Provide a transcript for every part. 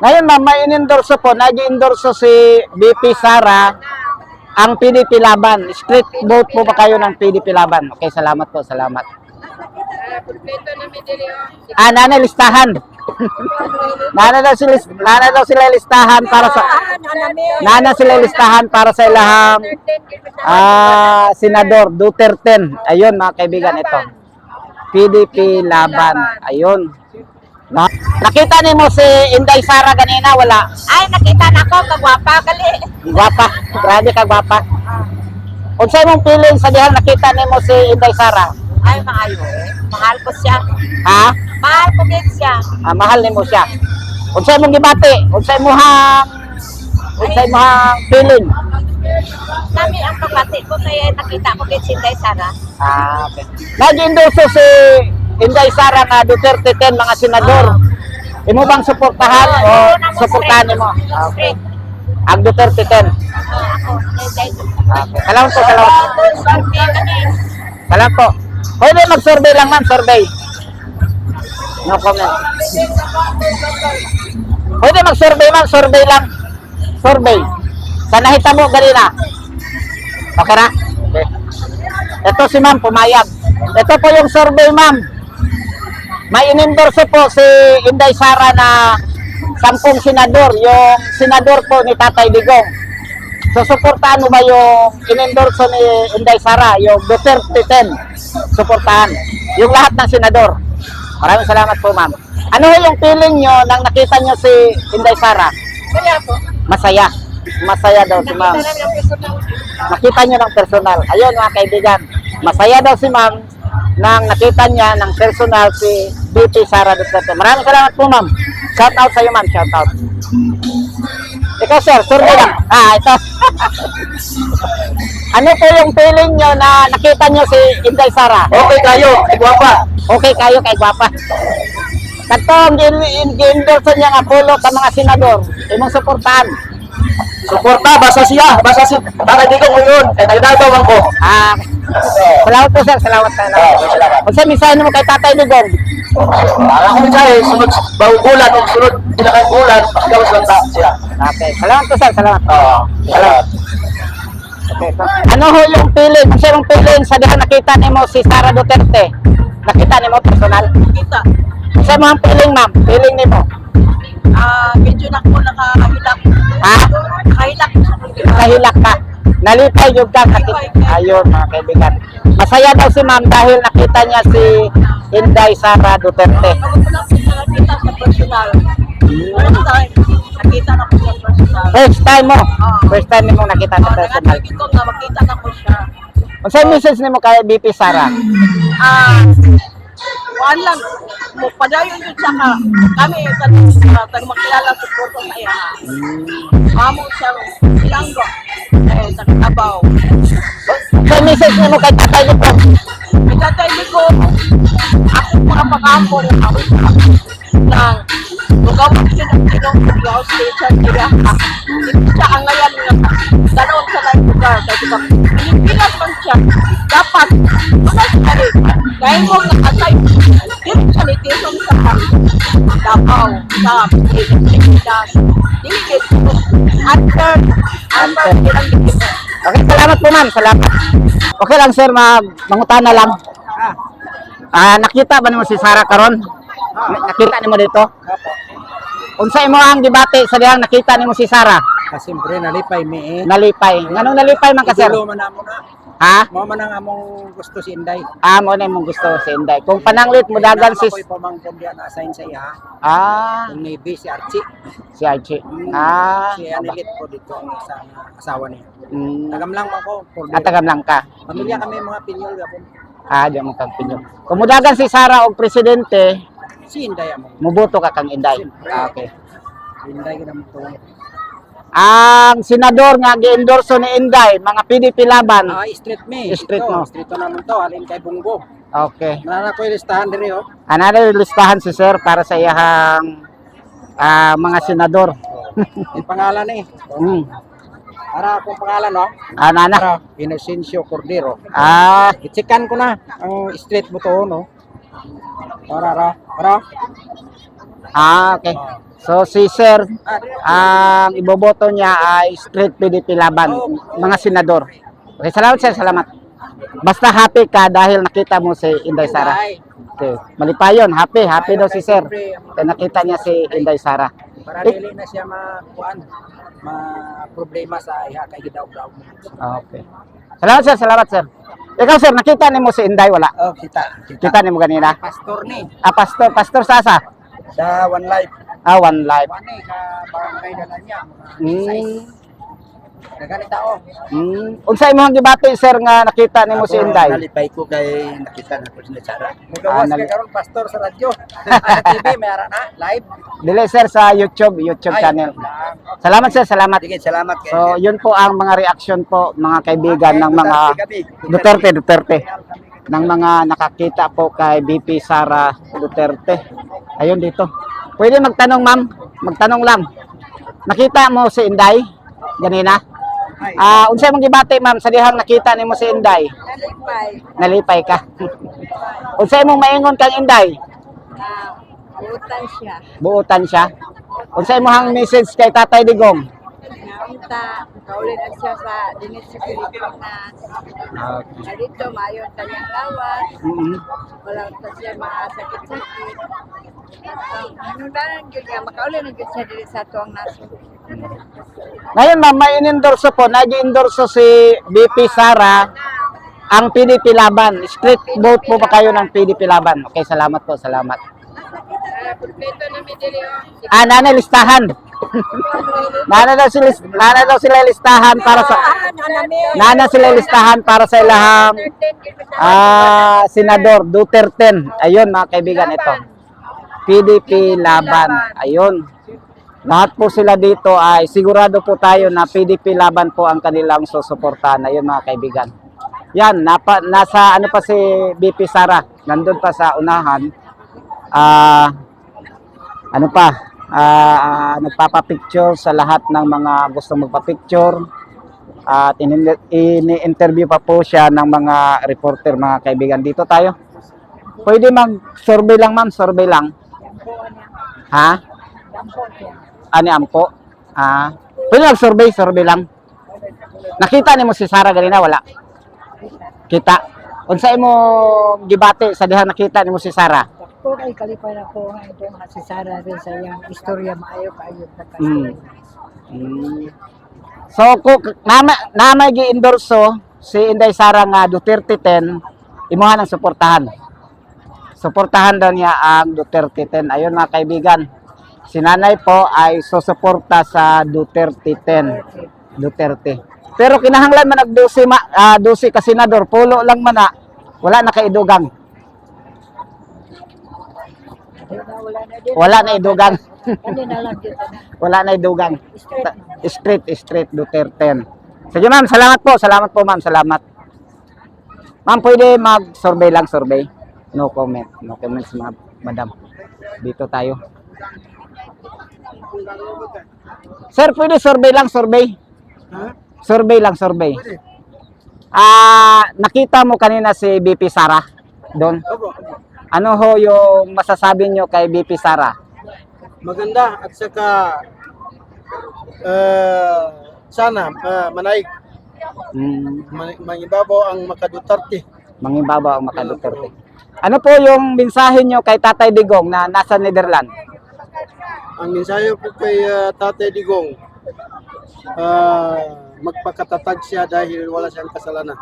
Ngayon ma'am, may in-endorso po, nag-endorso si BP Sara ang PDP Laban. Street vote po ba kayo ng PDP Laban? Okay, salamat po, salamat. Ah, nana listahan. nana daw sila, nana daw sila listahan para sa Nana sila listahan para sa ilahang ah, senador Duterte. Ayun mga kaibigan ito. PDP Laban. Ayun. Na, nakita ni mo si Inday Sara kanina wala. Ay, nakita na ko, kagwapa, gali. Gwapa. Grabe ka gwapa. Unsa imong feeling sa diha nakita ni mo si Inday Sara? Ay, maayo. Mahal ko siya. Ha? Mahal ko din siya. Ah, mahal ni mo siya. Unsa imong gibati? Unsa imong unsa imong feeling? Nami ang kapatid ko kaya nakita ko din si Inday Sara. Ah, okay. Nag-endorso si Inday Sara nga Duterte 10 mga senador. Imo bang suportahan o Oo, namo suportahan mo? Straight. Ang Duterte 10. Oo, ako, Inday. Okay. Salamat po, salamat. Salamat po. Pwede mag-survey lang ma'am, survey. No comment. Pwede mag-survey ma'am, survey lang. Survey. Sa nakita mo ganina. Okay na? Okay. Ito si ma'am, pumayag. Ito po yung survey ma'am. May inendorso po si Inday Sara na sampung senador. Yung senador po ni Tatay Digong. So, suportahan mo ba yung inendorso ni Inday Sara, yung Duterte 10? Suportahan. Yung lahat ng senador. Maraming salamat po, ma'am. Ano yung feeling nyo nang nakita nyo si Inday Sara? Kaya po. Masaya. Masaya daw si ma'am. Nakita nyo ng personal. Ayun, mga kaibigan. Masaya daw si ma'am nang nakita niya ng personal si BP Sara Duterte. Maraming salamat po, ma'am. Shout out sa iyo, ma'am. Shout out. Ikaw, sir, survey lang. Ah, ito. ano po yung feeling nyo na nakita nyo si Inday Sara? Okay kayo, ay guwapa. Okay kayo kay Gwapa. Katong gi-endorse niya nga pulo ka mga senador. Imong suportahan. Suporta, basta siya, basta si Tatay Digong ngayon. Kay nagdadawang ko. Ah, salamat po sir, salamat salamat. salamat. Kung sa misahin mo kay Tatay Dugong, Para ko siya eh, sunod bawang bulan, o sunod pinakang bulan, ikaw sa ta siya. Okay, salamat po sir, salamat. Oo, salamat. Okay, so, ano ho yung feeling, kung yung feeling sa diha nakita nimo si Sara Duterte? Nakita nimo personal? Kita. Sa mga feeling ma'am, feeling nimo? Ah, medyo na ko nakahilak. Ha? Nakahilak. Nahilak ka. Nalipay yung ka. Nakita. Ayun mga kaibigan. Masaya daw si ma'am dahil nakita niya si Inday Sara Duterte. Nakita sa personal. First time, nakita na ko sa personal. First time mo. First time mo nakita sa personal. ko na makita na ko siya. Kung sa message nimo kay BP Sara? Ah, kuan lang, mo padayon yun siya ka. Kami, uh, tag makilala sa porto sa iya. Amo siya, ilanggo. Eh, sa Tabaw. Sa message nimo kay Tatay Dugong? May tatay ko, ako mga pag-ampo ng ako ng Lugawin siya ng tinong Lugawin Station nila. Hindi siya ang ngayon nga dalawang sa life lugar. Kasi ka, Pilipinas siya. Dapat, rin. Dahil mo nakatay, dito siya ni Tinong sa Davao, sa Pilipinas. Dingit, answer, answer, ilang dingit. Okay, salamat po ma'am. Salamat. Okay lang sir, mag mangutana lang. Ah, nakita ba nimo si Sara karon? Na- Nakita nimo dito? Unsa imo ang debate sa dihang nakita nimo si Sara? Siyempre, nalipay mi eh. Nalipay. Nganong nalipay man ka sir? Igulo man na. Ha? Mo man ang among gusto si Inday. Ah, mo na imong gusto si Inday. Kung pananglit mo dagan si Ako'y pamangkin diya na assign sa iya. Ah, Ang Navy, si Archie. si Archie. Ah, Si Anilit ko dito ang isang asawa niya. mm, Tagam lang ako. For atagam lang ka. Pamilya kami mga pinyol gapon. Ah, di mo kang pinyo. Kung mudagan si Sara og presidente, Si Inday among. muboto ka kang Inday. Ah, okay. Inday ka naman to. Ang senador nga gi-endorso ni Inday, mga PDP laban. Ah, street me. Street mo. Street naman to. Alin kay Bunggo. Okay. Nana ko yung listahan diri oh. Another listahan si Sir para sa iyahang ah, mga senador. Yung pangalan eh. Hmm. Para akong pangalan no. Ah, nana. Para Inocencio Cordero. Ah, Itsikan ko na ang street mo to no. Para ra. Para. ah, okay. So si Sir, ang iboboto niya ay straight PDP laban, mga senador. Okay, salamat Sir, salamat. Basta happy ka dahil nakita mo si Inday Sara. Okay, malipayon, happy, happy daw si Sir. Kaya nakita niya si Inday Sara. Para dili na siya makuan, ma-problema sa iha kay gidaw-daw. Okay. Salamat Sir, salamat Sir. Ikaw Sir, nakita ni mo si Inday wala? Oh, kita. Kita ni mo ganina? Pastor ni Ah, pastor, pastor Sasa. sa One Life. Ah, one life. One ni ka barangay na niya. Mm. Nagani tao. Mm. Unsay mo ang gibati sir nga nakita nimo si Inday? Nalipay ko kay nakita na ko si Sara. Mugawas nali- kay karon pastor sa radyo. Sa TV may ara na live. Dili sir sa YouTube, YouTube Ay, channel. Salamat sir, salamat. Sige, salamat kay So, yun po ang mga reaction po mga kaibigan ng mga Duterte, Duterte. Ng mga nakakita po kay BP Sara Duterte. Ayun dito. Pwede magtanong ma'am, magtanong lang. Nakita mo si Inday ganina? Ah, unsay mong gibati ma'am sa dihang nakita nimo si Inday? Nalipay. Nalipay ka. unsay mong maingon kang Inday? na utang siya. Buutan siya. Unsay mo hang message kay Tatay Digong? Naunta, kaulit na siya sa dinis sa Pilipinas. Na dito, mayon kanyang lawas. Mm-hmm. Wala pa siya masakit-sakit. Hanundanan yun nga, makaulit na yun siya dito sa tuwang naso. Ngayon ma'am, may in-endorso po, nag-endorso si BP Sara ang PDP Laban. Split vote po ba kayo ng PDP Laban? Okay, salamat po, salamat. Ah, Kompleto na may dili, oh. Ah, nana listahan. nana daw sila, nana daw sila listahan para sa nana sila listahan para sa ilahang ah senador Duterte. Ayun mga kaibigan ito. PDP Laban. Ayun. Lahat po sila dito ay sigurado po tayo na PDP Laban po ang kanilang susuportahan. Ayun mga kaibigan. Yan, napa, nasa ano pa si BP Sara. Nandun pa sa unahan. Ah, ano pa? Ah, ah, nagpapapicture sa lahat ng mga gustong magpa-picture. At ini- ini-interview pa po siya ng mga reporter, mga kaibigan. Dito tayo. Pwede mag-survey lang, ma'am. Survey lang. Ha? Ani ampo? Ah, pwede mag-survey, survey lang. Nakita ni mo si Sara ganina wala? Kita. Unsa mo gibate sa diha nakita ni mo si Sara? Ako kay kalipay na ko nga ito nga si Sara rin sa iyang istorya maayo kayo na Mm. Mm. So ko nama nama gi-endorso si Inday Sara nga Duterte 10 imuha ng suportahan. Suportahan daw niya ang Duterte 10. Ayun mga kaibigan. Si nanay po ay susuporta sa Duterte 10. Duterte. Pero kinahanglan man nag-12 ma, ah, 12 ka senador, pulo lang man na wala na kay wala na idugang. Wala na idugang. Straight, straight Duterte. Sige ma'am, salamat po. Salamat po ma'am, salamat. Ma'am, pwede mag-survey lang, survey. No comment. No comments mga madam. Dito tayo. Sir, pwede survey lang, survey. Survey lang, survey. Ah, nakita mo kanina si BP Sara doon. Ano ho yung masasabi nyo kay BP Sara? maganda at saka eh, sana uh, manaig Hmm. man- mangibabaw ang makadutarte Mangibabaw ang maka Duterte. Ano po yung mensahe nyo kay Tatay Digong na nasa Netherlands? ang mensahe po kay uh, Tatay Digong ah, magpakatatag siya dahil wala siyang kasalanan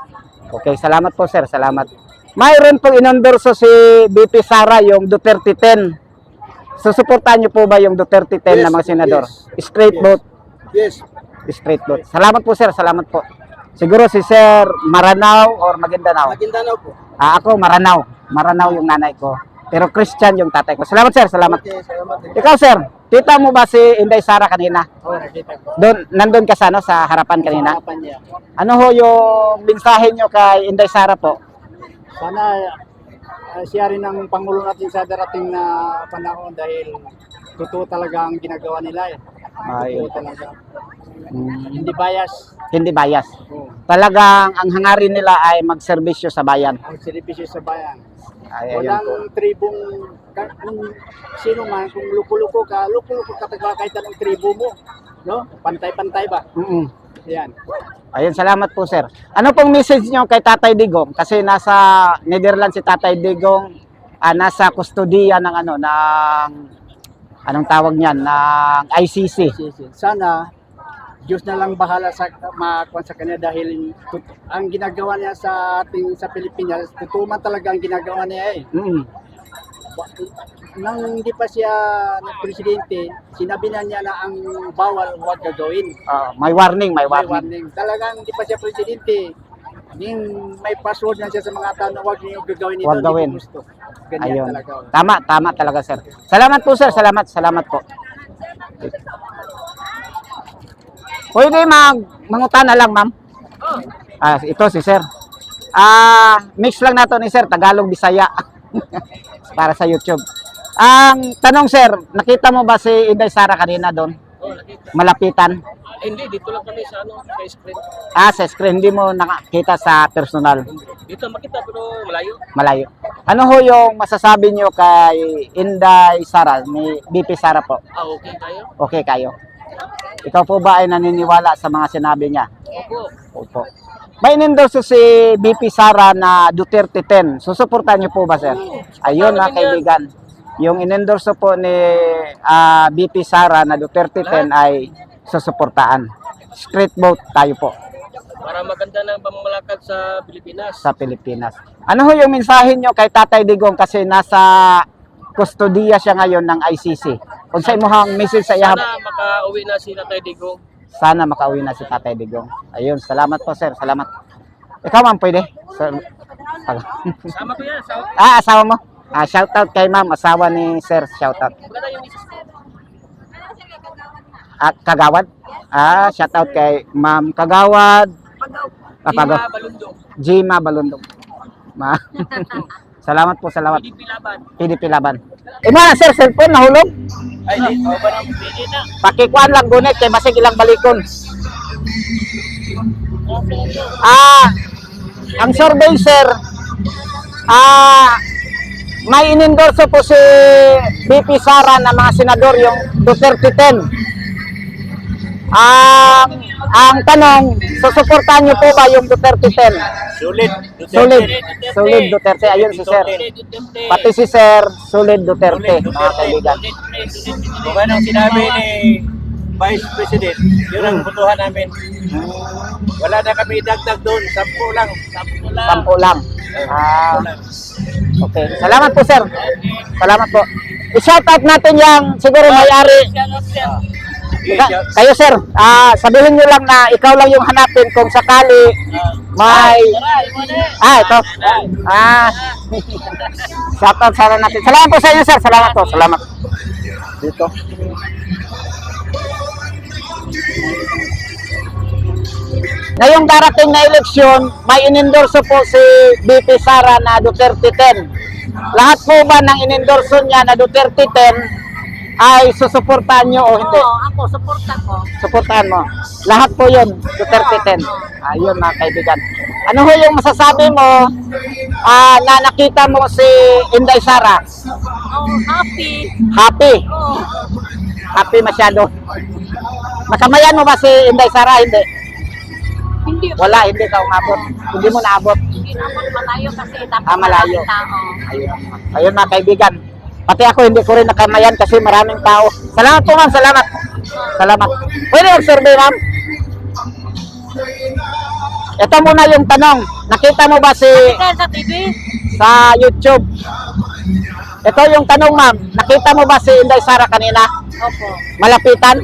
Okay, salamat po sir, salamat. Mayroon pong inendorso si BP Sara yung Duterte 10. Susuportahan nyo po ba yung Duterte 10 na Yes, mga senador? yes, Straight yes. vote, yes straight vote. Salamat po sir, salamat po. Siguro si Sir Maranao or Maguindanao. Maguindanao po Ah, ako Maranao. Maranao yung nanay ko. Pero Christian yung tatay ko. Salamat sir, salamat. okay salamat Ikaw sir, kita mo ba si Inday Sara kanina? Oh, nakita ko. Doon, nandun ka sa, ano, sa harapan kanina? Harapan niya. Ano ho yung mensahe nyo kay Inday Sara po? Sana ah, siya rin ang pangulo natin sa darating na panahon dahil totoo talaga ang ginagawa nila eh. Ayun. Totoo talaga. Mm, Hindi bias. hindi bias. Oh. Talagang ang hangarin nila ay magserbisyo sa bayan. Ang servisyo sa bayan. Ay, Walang po. tribong, kung sino man, kung luko-luko ka, luko-luko ka taga kahit anong tribo mo. No? Pantay-pantay ba? Mm-mm. Yan. Ayun, salamat po sir. Ano pong message nyo kay Tatay Digong? Kasi nasa Netherlands si Tatay Digong, ah, nasa kustodiya ng ano, ng, anong tawag niyan, ng ICC. Sana, Diyos na lang bahala sa makakuan sa kanya dahil tut- ang ginagawa niya sa ating sa Pilipinas, totoo man talaga ang ginagawa niya eh. Mm-mm. Nang hindi pa siya presidente, sinabi na niya na ang bawal huwag gagawin. Ah, may warning, may May warning. warning. Talagang hindi pa siya presidente. Yung may password na siya sa mga tao na huwag niyo gagawin ito. Huwag hindi gawin. gusto. Ganyan Ayun. talaga. Tama, tama talaga sir. Salamat po sir, salamat, salamat po. Pwede mag mangutana lang, ma'am. Ah, ito si sir. Ah, mix lang nato ni sir Tagalog Bisaya para sa YouTube. Ang tanong sir, nakita mo ba si Inday Sara kanina doon? Oh, nakita. Malapitan? Eh, hindi, dito lang kami sa ano, sa screen. Ah, sa screen, hindi mo nakita sa personal. Dito makita pero malayo. malayo. Ano ho yung masasabi nyo kay Inday Sara, ni BP Sara po? Ah, okay tayo. Okay kayo? Ikaw po ba ay naniniwala sa mga sinabi niya? Opo. Opo. May inendorso si BP Sara na Duterte 10. Susuportahan niyo po ba, sir? Ayun, mga kaibigan. Yung inendorso po ni ah, BP Sara na Duterte 10 ay susuportaan. Straight vote tayo po Para maganda ng pamamalakad sa Pilipinas. sa Pilipinas. Ano ho yung mensahe nyo kay Tatay Digong kasi nasa kustodiya siya ngayon ng ICC? Kung sa imuhang message sa iya, Sana makauwi na si Tatay Digong. sana makauwi na si Tatay Digong. Ayun, salamat po sir, salamat. Ikaw ma'am, pwede? Sir, Sama ko yan. Sa ah, asawa mo? Ah, shoutout kay ma'am, asawa ni sir, misis ko. At Kagawad? Ah, shoutout kay ma'am Kagawad. Kapago. Gina Balundong. Jima Balundong. Ma. salamat po, salamat. PDP Laban. PDP Laban. Eh na, sir, cellphone nahulog. Ay, di. Oh, ba nang pwede na. Pakikuan lang gunit kay basig ilang balikon. Ah, ang survey sir, ah, may inendorso po si BP Sara na mga senador yung Duterte 10. Ang ang tanong, susuportahan niyo po ba yung Duterte 10? Sulit. Sulit. Sulit Duterte. Ayun si sir. Pati si sir, Sulit Duterte, mga kaibigan. Kung anong sinabi ni Vice President, yun ang butuhan namin. Wala na kami dagdag doon, sampu lang. Sampu lang. Sampo lang. Ah, okay. Salamat po, sir. Salamat po. I-shoutout natin yung siguro may-ari. Ka- kayo, sir. Ah, sabihin nyo lang na ikaw lang yung hanapin kung sakali may... Ah, ito. Ah. Shoutout sana natin. Salamat po sa inyo, sir. Salamat po. Salamat. Dito. Ngayong darating na eleksyon, may inendorso po si BP Sara na Duterte 10. Lahat po ba ng inendorso niya na Duterte 10 ay susuportahan nyo o hindi? Oo, ako, suporta ko. Suportahan mo. Lahat po yun, Duterte 10. Ayun mga kaibigan. Ano ho yung masasabi mo ah, na nakita mo si Inday Sara? Oh, happy. Happy. Oh, Happy masyado. Nakamayan mo ba si Inday Sara? Hindi. hindi Wala, hindi ka umabot. Hindi mo naabot. hindi naman malayo kasi dapat Ah, malayo. maraming tao. Ayun. Ayun mga kaibigan. Pati ako hindi ko rin nakamayan kasi maraming tao. Salamat po ma'am, salamat. Salamat. Pwede mag-survey ma'am? Ito muna yung tanong. Nakita mo ba si sa TV, sa YouTube? Ito yung tanong ma'am. Nakita mo ba si Inday Sara kanina? opo. Malapitan?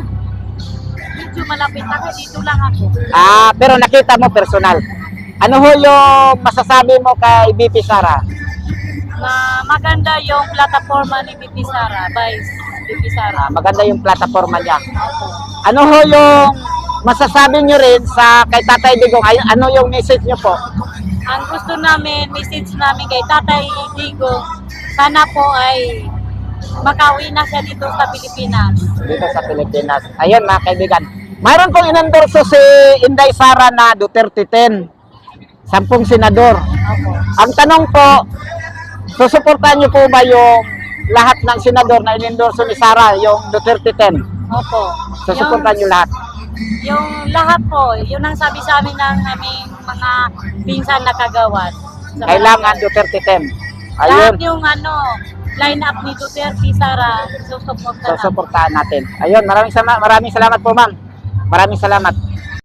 Medyo malapit ako, dito lang ako. Ah, pero nakita mo personal. Ano ho yung masasabi mo kay BP Sara? Na maganda yung plataforma ni Bibi Sara, Vice Bibi Sara. Ah, maganda yung plataforma niya. Ano ho yung masasabi nyo rin sa kay Tatay Digong? Ay, ano yung message nyo po? Ang gusto namin, message namin kay Tatay Digo, sana po ay makauwi na siya dito sa Pilipinas. Dito sa Pilipinas. Ayun mga kaibigan. Mayroon pong inendorso si Inday Sara na Duterte 10. Sampung senador. Opo. Ang tanong po, Susuportahan niyo po ba yung lahat ng senador na inendorso ni Sara, yung Duterte 10? Opo. Susuportahan niyo lahat. Yung lahat po, yun ang sabi sa amin ng aming mga pinsan na kagawad. Sa Kailangan Duterte 10. Lahat Ayun, yung ano, line up ni Duterte, Sara, susuporta na. susuportahan natin. Ayun, maraming salamat, maraming salamat po ma'am. Maraming salamat.